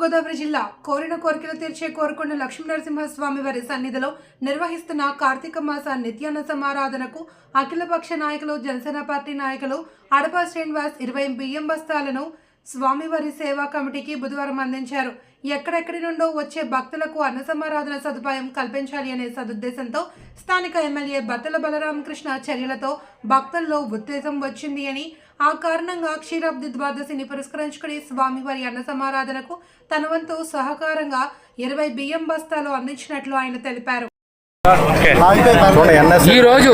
తూర్పుగోదావరి జిల్లా కోరిన కోరికలు తీర్చే కోరుకొండ లక్ష్మీనరసింహస్వామి వారి సన్నిధిలో నిర్వహిస్తున్న కార్తీక మాస నిత్యాన్న సమారాధనకు అఖిలపక్ష నాయకులు జనసేన పార్టీ నాయకులు అడప శ్రీనివాస్ ఇరవై బియ్యం బస్తాలను స్వామివారి సేవా కమిటీకి బుధవారం అందించారు. ఎక్కడెక్కడి నుండో వచ్చే భక్తులకు అన్న సమారాధన సదుపాయం కల్పించాలి అనే సదుద్దేశంతో స్థానిక ఎమ్మెల్యే బత్తల బలరామకృష్ణ చర్యలతో భక్తుల్లో ఉత్తేజం వచ్చింది అని ఆ కారణంగా క్షీరాబ్ది ద్వాదశిని పురస్కరించుకుని స్వామివారి అన్న సమారాధనకు తన వంతు సహకారంగా ఇరవై బియ్యం బస్తాలు అందించినట్లు ఆయన తెలిపారు. ఈరోజు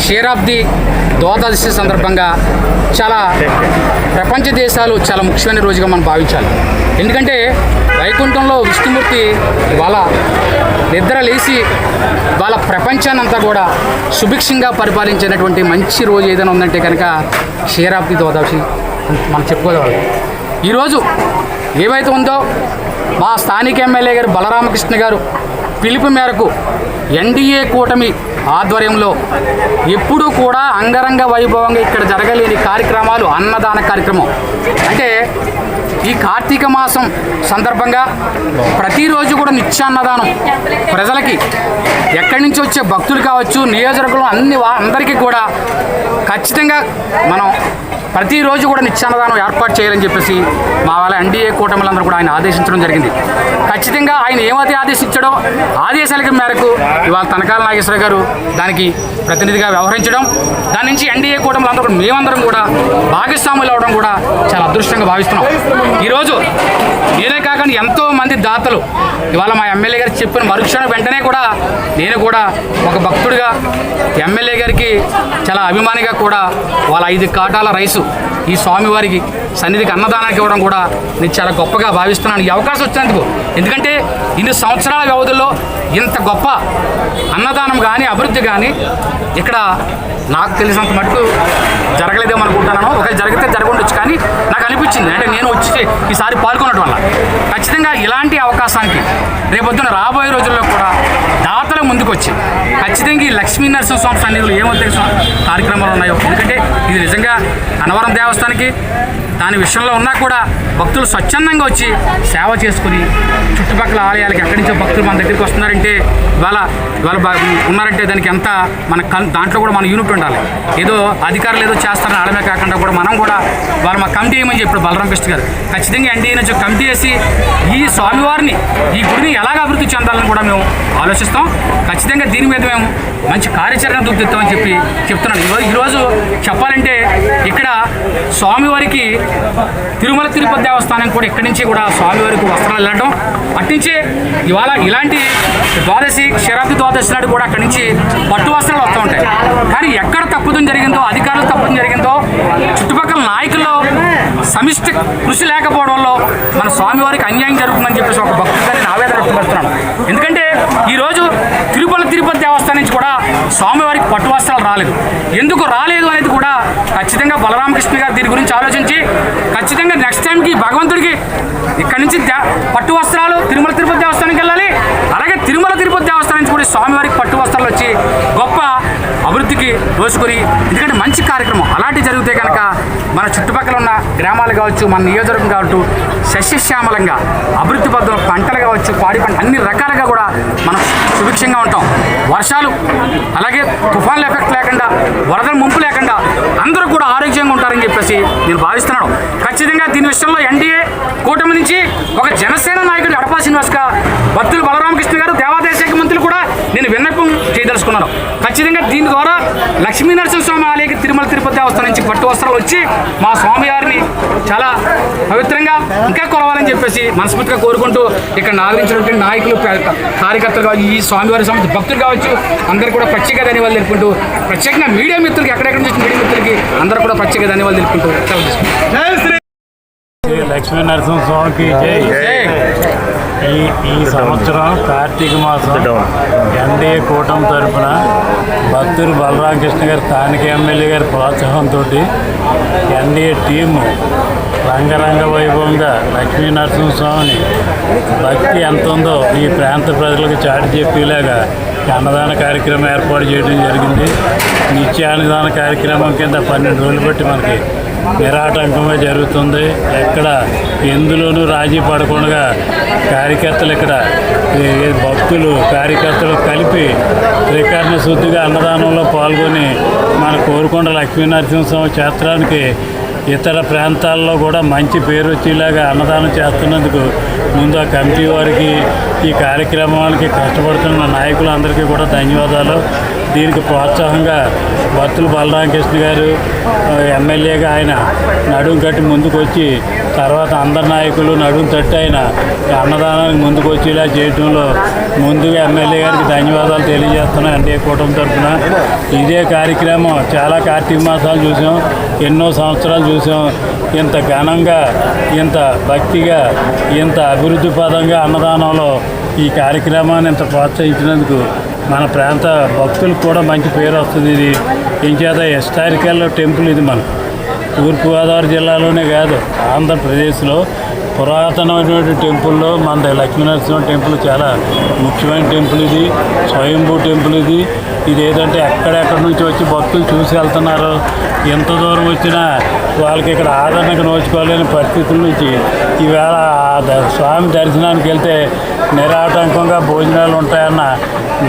క్షీరాబ్ది ద్వాదశి సందర్భంగా చాలా ప్రపంచ దేశాలు చాలా ముఖ్యమైన రోజుగా మనం భావించాలి. ఎందుకంటే వైకుంఠంలో విష్ణుమూర్తి వాళ్ళ నిద్ర లేచి వాళ్ళ ప్రపంచానంతా కూడా సుభిక్షంగా పరిపాలించినటువంటి మంచి రోజు ఏదైనా ఉందంటే కనుక క్షీరాబ్ది ద్వాదశి మనం చెప్పుకోవాలి. ఈరోజు ఏవైతే ఉందో మా స్థానిక ఎమ్మెల్యే గారు బలరామకృష్ణ గారు పిలుపు మేరకు ఎన్డీఏ కూటమి ఆధ్వర్యంలో ఎప్పుడూ కూడా అంగరంగ వైభవంగా ఇక్కడ జరగలేని కార్యక్రమాలు అన్నదాన కార్యక్రమం. అంటే ఈ కార్తీక మాసం సందర్భంగా ప్రతిరోజు కూడా నిత్యాన్నదానం. ప్రజలకి ఎక్కడి నుంచి వచ్చే భక్తులు కావచ్చు నియోజకవర్గంలో అన్ని అందరికీ కూడా ఖచ్చితంగా మనం ప్రతిరోజు కూడా నిత్యాన్నదానం ఏర్పాటు చేయాలని చెప్పేసి మా వాళ్ళ ఎన్డీఏ కూటమిలందరూ కూడా ఆయన ఆదేశించడం జరిగింది. ఖచ్చితంగా ఆయన ఏమైతే ఆదేశించాడో ఆదేశాల మేరకు ఇవాళ తనకాల నాగేశ్వర గారు దానికి ప్రతినిధిగా వ్యవహరించడం దాని నుంచి ఎన్డీఏ కూటమిలందరూ కూడా మేమందరం కూడా భాగస్వాములు అవడం కూడా చాలా అదృష్టంగా భావిస్తున్నాం. ఈరోజు నేనే కాకుండా ఎంతో మంది దాతలు ఇవాళ మా ఎమ్మెల్యే గారు చెప్పిన మరుక్షణం వెంటనే కూడా నేను కూడా ఒక భక్తుడిగా ఎమ్మెల్యే గారికి చాలా అభిమానిగా కూడా వాళ్ళ ఐదు కాటాల రైసు ఈ స్వామివారికి సన్నిధికి అన్నదానానికి ఇవ్వడం కూడా నేను చాలా గొప్పగా భావిస్తున్నాను. ఈ అవకాశం వచ్చినందుకు. ఎందుకంటే ఇన్ని సంవత్సరాల వ్యవధిలో ఇంత గొప్ప అన్నదానం కానీ అభివృద్ధి కానీ ఇక్కడ నాకు తెలిసినంత మటుకు జరగలేదేమో అనుకుంటున్నాను. ఒకవేళ జరిగితే జరగండొచ్చు కానీ అనిపించింది అంటే నేను వచ్చి ఈసారి పాల్గొనడం వల్ల. ఖచ్చితంగా ఇలాంటి అవకాశానికి రేపొద్దున రాబోయే రోజుల్లో కూడా దాతలు ముందుకొచ్చి ఖచ్చితంగా ఈ లక్ష్మీ నరసింహస్వామి సన్నిధిలో ఏమైతే కార్యక్రమాలు ఉన్నాయో. ఎందుకంటే ఇది నిజంగా అనవరం దేవస్థానానికి దాని విషయంలో ఉన్నా కూడా భక్తులు స్వచ్ఛందంగా వచ్చి సేవ చేసుకుని చుట్టుపక్కల ఆలయాలకి ఎక్కడి నుంచో భక్తులు మన దగ్గరికి వస్తున్నారంటే ఇవాళ ఇవాళ ఉన్నారంటే దానికి ఎంత మన దాంట్లో కూడా మన యూనిట్ ఉండాలి. ఏదో అధికారులు ఏదో చేస్తారని ఆడమే కాకుండా కూడా మనం కూడా వాళ్ళు మా కమిటీ ఏమని చెప్పి చెప్పారు బలరాం కృష్ణ గారు. ఖచ్చితంగా ఎన్డీఏ నుంచి కమిటీ వేసి ఈ స్వామివారిని ఈ గుడిని ఎలాగ అభివృద్ధి చెందాలని కూడా మేము ఆలోచిస్తాం. ఖచ్చితంగా దీని మీద మేము మంచి కార్యాచరణ రూపుదిద్దామని చెప్పి చెప్తున్నాను. ఈరోజు ఈరోజు చెప్పాలంటే ఇక్కడ స్వామివారికి తిరుమల తిరుపతి దేవస్థానం కూడా ఇక్కడి నుంచి కూడా స్వామివారికి వస్త్రాలు వెళ్ళడం. అట్నుంచి ఇవాళ ఇలాంటి ద్వాదశి క్షరాబ్ది ద్వాదశి నాడు కూడా అక్కడి నుంచి పట్టు వస్త్రాలు వస్తూ ఉంటాయి. కానీ ఎక్కడ తప్పుదం జరిగిందో అధికారులు తప్పుదం జరిగిందో చుట్టుపక్కల సమిష్టి కృషి లేకపోవడంలో మన స్వామివారికి అన్యాయం జరుగుతుందని చెప్పేసి ఒక భక్తుడిగా నేను ఆవేదన వ్యక్తపరుస్తున్నాను. ఎందుకంటే ఈరోజు తిరుపతి తిరుపతి దేవస్థానం నుంచి కూడా స్వామివారికి పట్టు వస్త్రాలు రాలేదు. ఎందుకు రాలేదు అనేది కూడా ఖచ్చితంగా బలరామకృష్ణ గారు దీని గురించి ఆలోచించి ఖచ్చితంగా నెక్స్ట్ టైంకి భగవంతుడికి ఇక్కడి నుంచి పట్టు వస్త్రాలు తిరుమల తిరుపతి దేవస్థానానికి వెళ్ళాలి. అలాగే తిరుమల తిరుపతి దేవస్థానం నుంచి కూడా స్వామివారికి పట్టు వస్త్రాలు వచ్చి గొప్ప అభివృద్ధికి దోసుకొని ఎందుకంటే మంచి కార్యక్రమం. అలాంటి జరిగితే కనుక మన చుట్టుపక్కల ఉన్న గ్రామాలు కావచ్చు మన నియోజకవర్గం కావచ్చు సస్యశ్యామలంగా అభివృద్ధి పద్ధతులు పంటలు కావచ్చు పాడి పంట అన్ని రకాలుగా కూడా మనం సుభిక్షంగా ఉంటాం. వర్షాలు అలాగే తుఫాన్ల ఎఫెక్ట్ లేకుండా వరదల ముంపు లేకుండా అందరూ కూడా ఆరోగ్యంగా ఉంటారని చెప్పేసి నేను భావిస్తున్నాను. ఖచ్చితంగా దీని విషయంలో ఎన్డీఏ కూటమి నుంచి ఒక జనసేన నాయకుడు అడపా శ్రీనివాస్గా భక్తులు బలరామకృష్ణ గారు దేవాదాయ శాఖ మంత్రులు కూడా నేను విన్నపం చేయదలుచుకున్నాను ఖచ్చితంగా దీని ద్వారా లక్ష్మీ నరసింహస్వామి ఆలయకి తిరుమల తిరుపతి దేవస్థానం నుంచి పట్టు వస్త్రాలు వచ్చి మా స్వామివారిని చాలా పవిత్రంగా ఇంకా కొలవాలని చెప్పేసి మనస్ఫూర్తిగా కోరుకుంటూ ఇక్కడ నాగరించినటువంటి నాయకులు కార్యకర్తలు కావచ్చు ఈ స్వామివారి సంబంధించి భక్తులు కావచ్చు అందరూ కూడా ప్రత్యేక ధన్యవాదాలు తెలుపుకుంటూ ప్రత్యేకంగా మీడియా మిత్రులకి ఎక్కడెక్కడ నుంచి మీడియా మిత్రులకి అందరూ కూడా ప్రత్యేక ధన్యవాదాలు తెలుపుకుంటూ లక్ష్మీ నరసింహ స్వామికి జై. ఈ ఈ సంవత్సరం కార్తీక మాసం ఎన్డీఏ కూటమి తరఫున భక్తులు బలరామకృష్ణ గారి స్థానిక ఎమ్మెల్యే గారి ప్రోత్సాహంతో ఎన్డీఏ టీము రంగరంగ వైభవంగా లక్ష్మీ నరసింహ స్వామిని భక్తి ఎంత ఉందో ఈ ప్రాంత ప్రజలకు చాటి చెప్పేలాగా అన్నదాన కార్యక్రమం ఏర్పాటు చేయడం జరిగింది. నిత్య అన్నదాన కార్యక్రమం కింద పన్నెండు రోజులు బట్టి మనకి నిరాటంకంగా జరుగుతుంది. ఎక్కడ ఎందులోనూ రాజీ పడకుండా కార్యకర్తలు ఇక్కడ భక్తులు కార్యకర్తలు కలిపి త్రికరణ శుద్ధిగా అన్నదానంలో పాల్గొని మన కోరుకొండ లక్ష్మీనరసింహస్వామి క్షేత్రానికి ఇతర ప్రాంతాల్లో కూడా మంచి పేరు వచ్చేలాగా అన్నదానం చేస్తున్నందుకు ముందు ఆ కమిటీ వారికి ఈ కార్యక్రమానికి కష్టపడుతున్న నాయకులందరికీ కూడా ధన్యవాదాలు. దీనికి ప్రోత్సాహంగా భక్తులు బలరామకృష్ణ గారు ఎమ్మెల్యేగా ఆయన నడుం కట్టి ముందుకు వచ్చి తర్వాత అందరి నాయకులు నడుం తట్టి ఆయన అన్నదానానికి ముందుకు వచ్చేలా చేయడంలో ముందుగా ఎమ్మెల్యే గారికి ధన్యవాదాలు తెలియజేస్తున్నాం ఎన్డీఏ కూటమి తరఫున. ఇదే కార్యక్రమం చాలా కార్తీక మాసాలు చూసాం ఎన్నో సంవత్సరాలు చూసాం. ఇంత ఘనంగా ఇంత భక్తిగా ఇంత అభివృద్ధి పదంగా అన్నదానంలో ఈ కార్యక్రమాన్ని ఇంత ప్రోత్సహించినందుకు మన ప్రాంత భక్తులకు కూడా మంచి పేరు వస్తుంది. ఇది ఇంచేత హిస్టారికల్ టెంపుల్ ఇది మనకు తూర్పుగోదావరి జిల్లాలోనే కాదు ఆంధ్రప్రదేశ్లో పురాతనమైనటువంటి టెంపుల్లో మన లక్ష్మీనరసింహ టెంపుల్ చాలా ముఖ్యమైన టెంపుల్ ఇది స్వయంభూ టెంపుల్ ఇది. ఇది ఏదంటే ఎక్కడెక్కడి నుంచి వచ్చి భక్తులు చూసి వెళ్తున్నారు ఎంత దూరం వచ్చినా వాళ్ళకి ఇక్కడ ఆదరణకు నోచుకోలేని పరిస్థితుల నుంచి ఈవేళ ఆ ద- స్వామి దర్శనానికి వెళ్తే నిరాటంకంగా భోజనాలు ఉంటాయన్న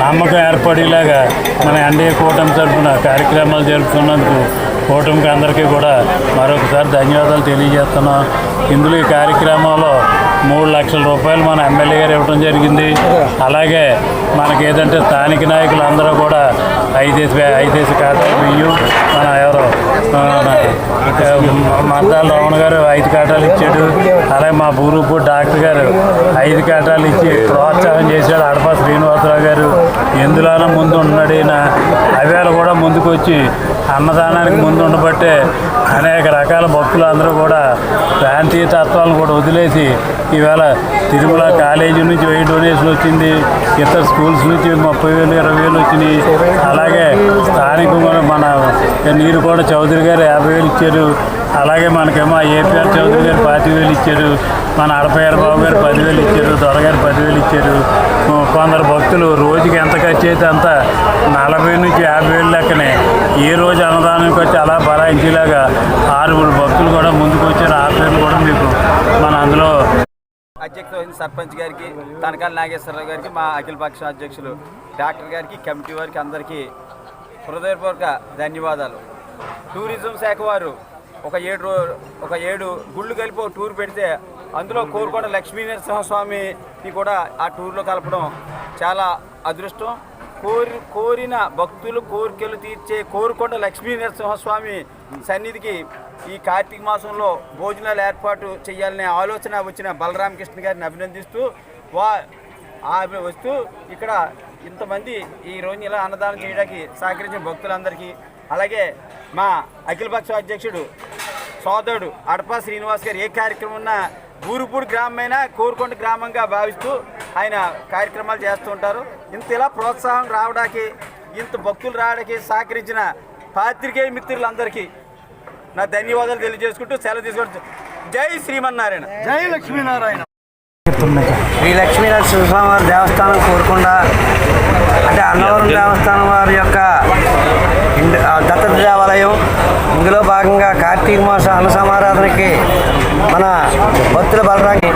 నమ్మకం ఏర్పడేలాగా మన ఎన్డీఏ కూటమి తరఫున కార్యక్రమాలు జరుపుతున్నందుకు కూటమికి అందరికీ కూడా మరొకసారి ధన్యవాదాలు తెలియజేస్తున్నాం. ఇందులో ఈ కార్యక్రమంలో మూడు లక్షల రూపాయలు మన ఎమ్మెల్యే గారు ఇవ్వడం జరిగింది. అలాగే మనకి ఏదంటే స్థానిక నాయకులు అందరూ కూడా ఐదేసి ఐదేసి కాటాలు బియ్యం మన ఎవరు ఆ, మద్దాల రమణ గారు ఐదు కాటాలు ఇచ్చాడు. అలాగే మా బూరూపు డాక్టర్ గారు ఐదు కాటాలు ఇచ్చి ప్రోత్సాహం చేశాడు. అడప శ్రీనివాసరావు గారు ఎందులోనో ముందు ఉన్నాడు ఈయన. అవేళ కూడా ముందుకు వచ్చి అన్నదానానికి ముందు ఉండబట్టే అనేక రకాల భక్తులు అందరూ కూడా ప్రాంతీయ తత్వాలను కూడా వదిలేసి ఈవేళ తిరుమల కాలేజీ నుంచి వెయ్యి డొనేషన్ వచ్చింది ఇతర స్కూల్స్ నుంచి ముప్పై వేలు ఇరవై వేలు వచ్చినాయి. అలాగే స్థానికంగా మన నీరు కూడా చౌదరి గారు యాభై వేలు ఇచ్చారు. అలాగే మనకేమో ఏపీఆర్ చౌదరి గారు పాతి వేలు ఇచ్చారు. మన అడపయ్యారు బాబు గారు పదివేలు ఇచ్చారు. దొరగారు పదివేలు ఇచ్చారు. కొందరు భక్తులు రోజుకి ఎంత ఖర్చు అయితే అంత నలభై నుంచి యాభై వేలు లెక్కనే ఏ రోజు అన్నదానానికి వచ్చి అలా బరాయించేలాగా ఆరుగురు భక్తులు కూడా ముందుకు వచ్చారు. ఆ పేర్లు కూడా మీకు మన అందులో అధ్యక్షులు సర్పంచ్ గారికి తనకాల నాగేశ్వరరావు గారికి మా అఖిలపక్ష అధ్యక్షులు డాక్టర్ గారికి కమిటీ వారికి అందరికీ హృదయపూర్వక ధన్యవాదాలు. టూరిజం శాఖ వారు ఒక ఏడు ఒక ఏడు గుళ్ళు కలిపి టూర్ పెడితే అందులో కోరుకొండ లక్ష్మీ నరసింహస్వామిని కూడా ఆ టూర్లో కలపడం చాలా అదృష్టం. కోరి కోరిన భక్తులు కోరికలు తీర్చే కోరుకొండ లక్ష్మీ నరసింహస్వామి సన్నిధికి ఈ కార్తీక మాసంలో భోజనాలు ఏర్పాటు చేయాలనే ఆలోచన వచ్చిన బలరామకృష్ణ గారిని అభినందిస్తూ వా వస్తూ ఇక్కడ ఇంతమంది ఈ రోజు ఇలా అన్నదానం చేయడానికి సహకరించిన భక్తులందరికీ అలాగే మా అఖిలపక్ష అధ్యక్షుడు సోదరుడు అడపా శ్రీనివాస్ గారు ఏ కార్యక్రమం ఉన్నా గూరుపూడి గ్రామమైనా కోరుకొండ గ్రామంగా భావిస్తూ ఆయన కార్యక్రమాలు చేస్తూ ఉంటారు. ఇంత ఇలా ప్రోత్సాహం రావడానికి ఇంత భక్తులు రావడానికి సహకరించిన పాత్రికేయ మిత్రులందరికీ నా ధన్యవాదాలు తెలియజేసుకుంటూ సెలవు తీసుకుంటూ జై శ్రీమన్నారాయణ. జై లక్ష్మీనారాయణ. శ్రీ లక్ష్మీ నరసింహస్వామి వారి దేవస్థానం కోరుకుండా అంటే అన్నవరం దేవస్థానం వారి యొక్క దత్తత దేవాలయం. ఇందులో భాగంగా కార్తీక మాస అన్న సమారాధనకి మన భక్తుల బలరాంగి